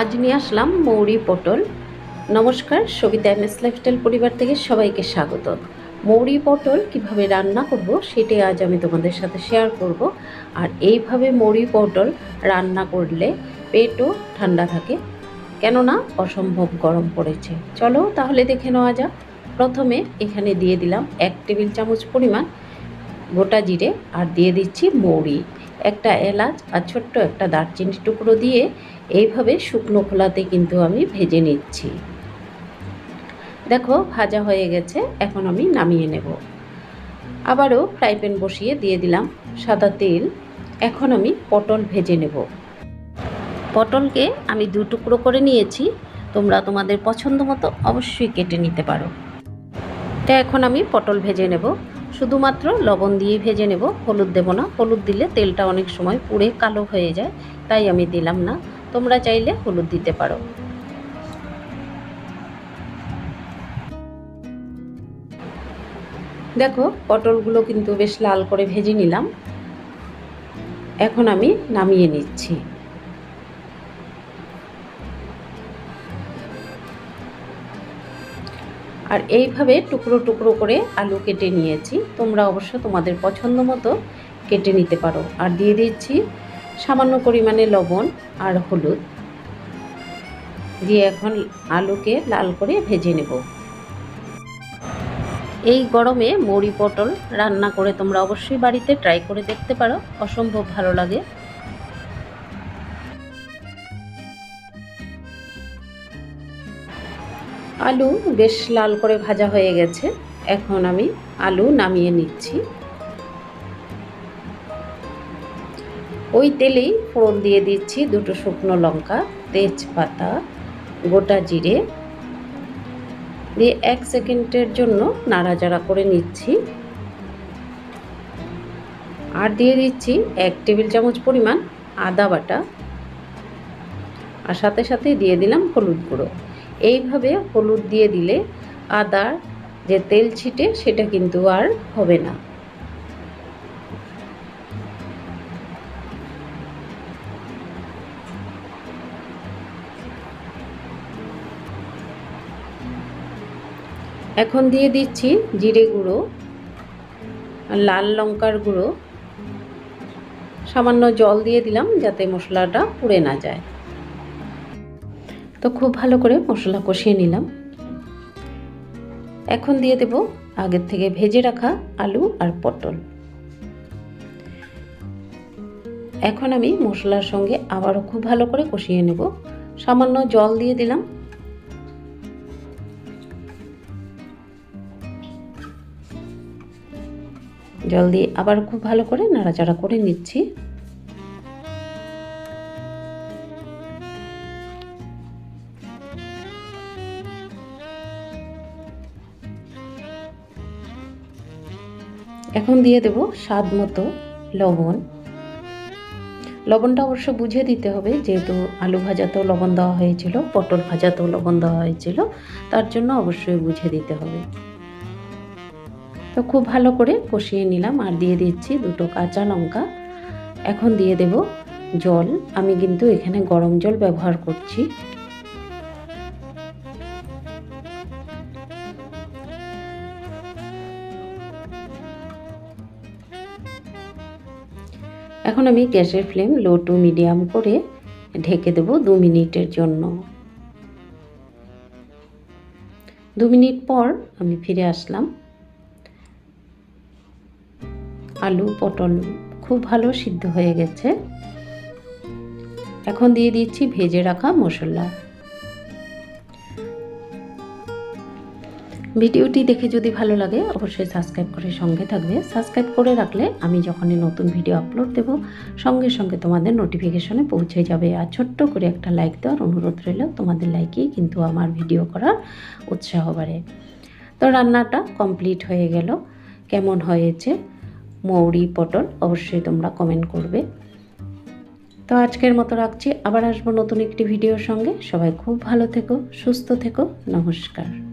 আজ নিয়ে আসলাম মৌরি পটল। নমস্কার, সবিতা এমএস লাইফস্টাইল পরিবার থেকে সবাইকে স্বাগত। মৌরি পটল কীভাবে রান্না করব সেটাই আজ আমি তোমাদের সাথে শেয়ার করব। আর এইভাবে মৌরি পটল রান্না করলে পেটও ঠান্ডা থাকে, কেননা অসম্ভব গরম পড়েছে। চলো তাহলে দেখে নেওয়া যাক। প্রথমে এখানে দিয়ে দিলাম এক টেবিল চামচ পরিমাণ গোটা জিরে আর দিয়ে দিচ্ছি মৌরি। একটা এলাচ আর ছোট্ট একটা দারচিনি টুকরো দিয়ে এইভাবে শুকনো খোলাতে কিন্তু আমি ভেজে নিচ্ছি। দেখো, ভাজা হয়ে গেছে, এখন আমি নামিয়ে নেব। আবারও ফ্রাই প্যান বসিয়ে দিয়ে দিলাম সাদা তেল। এখন আমি পটল ভেজে নেব। পটলকে আমি দু টুকরো করে নিয়েছি, তোমরা তোমাদের পছন্দ মতো অবশ্যই কেটে নিতে পারো। তা এখন আমি পটল ভেজে নেব। শুধুমাত্র লবণ দিয়ে ভেজে নেব। হলুদ দেব না। হলুদ দিলে তেলটা অনেক সময় পুড়ে কালো হয়ে যায়, তাই আমি দিলাম না। তোমরা চাইলে হলুদ দিতে পারো। দেখো, পটলগুলো কিন্তু বেশ লাল করে ভেজে নিলাম। এখন আমি নামিয়ে নিচ্ছি। আর এইভাবে টুকরো টুকরো করে আলু কেটে নিয়েছি। তোমরা অবশ্য তোমাদের পছন্দ মতো কেটে নিতে পারো। আর দিয়ে দিচ্ছি সামান্য পরিমাণে লবণ আর হলুদ। দিয়ে এখন আলুকে লাল করে ভেজে নেব। এই গরমে মরি পটল রান্না করে তোমরা অবশ্যই বাড়িতে ট্রাই করে দেখতে পারো। অসম্ভব ভালো লাগে। আলু বেশ লাল করে ভাজা হয়ে গেছে। এখন আমি আলু নামিয়ে নিচ্ছি। ওই তেলেই ফোড়ন দিয়ে দিচ্ছি দুটো শুকনো লঙ্কা, তেজপাতা, গোটা জিরে। দিয়ে এক সেকেন্ডের জন্য নাড়াচাড়া করে নিচ্ছি। আর দিয়ে দিচ্ছি এক টেবিল চামচ পরিমাণ আদা বাটা। আর সাথে সাথে দিয়ে দিলাম হলুদ গুঁড়ো। এইভাবে হলুদ দিয়ে দিলে আদার যে তেল ছিটে সেটা কিন্তু আর হবে না। এখন দিয়ে দিচ্ছি জিরে গুঁড়ো, লাল লঙ্কার গুঁড়ো। সামান্য জল দিয়ে দিলাম যাতে মশলাটা পুড়ে না যায়। তো খুব ভালো করে মশলা কষিয়ে নিলাম। এখন দিয়ে দেব আগের থেকে ভেজে রাখা আলু আর পটল। এখন আমি মশলার সঙ্গে আবারও খুব ভালো করে কষিয়ে নেব। সামান্য জল দিয়ে দিলাম। জল দিয়ে আবার খুব ভালো করে নাড়াচাড়া করে নিচ্ছি। এখন দিয়ে দেব স্বাদ মতো লবণ। লবণটা অবশ্য বুঝে দিতে হবে, যেহেতু আলু ভাজাতেও লবণ দেওয়া হয়েছিল, পটল ভাজাতেও লবণ দেওয়া হয়েছিল, তার জন্য অবশ্যই বুঝে দিতে হবে। তো খুব ভালো করে কষিয়ে নিলাম আর দিয়ে দিচ্ছি দুটো কাঁচা লঙ্কা। এখন দিয়ে দেব জল। আমি কিন্তু এখানে গরম জল ব্যবহার করছি। এখন আমি গ্যাসের ফ্লেম লো টু মিডিয়াম করে ঢেকে দেব দু মিনিটের জন্য। দু মিনিট পর আমি ফিরে আসলাম। আলু, পটল খুব ভালো সিদ্ধ হয়ে গেছে। এখন দিয়ে দিচ্ছি ভেজে রাখা মশলা। ভিডিওটি দেখে যদি ভালো লাগে, অবশ্যই সাবস্ক্রাইব করে সঙ্গে থাকবে। সাবস্ক্রাইব করে রাখলে আমি যখনই নতুন ভিডিও আপলোড দেব, সঙ্গে সঙ্গে তোমাদের নোটিফিকেশনে পৌঁছে যাবে। আর ছোট্ট করে একটা লাইক দেওয়ার অনুরোধ রইল তোমাদের লাইকেই কিন্তু আমার ভিডিও করার উৎসাহ বাড়ে। তো রান্নাটা কমপ্লিট হয়ে গেল। কেমন হয়েছে? মৌরি, পটল অবশ্যই তোমরা কমেন্ট করবে। তো আজকের মতো রাখছি। আবার আসব নতুন একটি ভিডিওর সঙ্গে। সবাই খুব ভালো থেকো, সুস্থ থেকো। নমস্কার।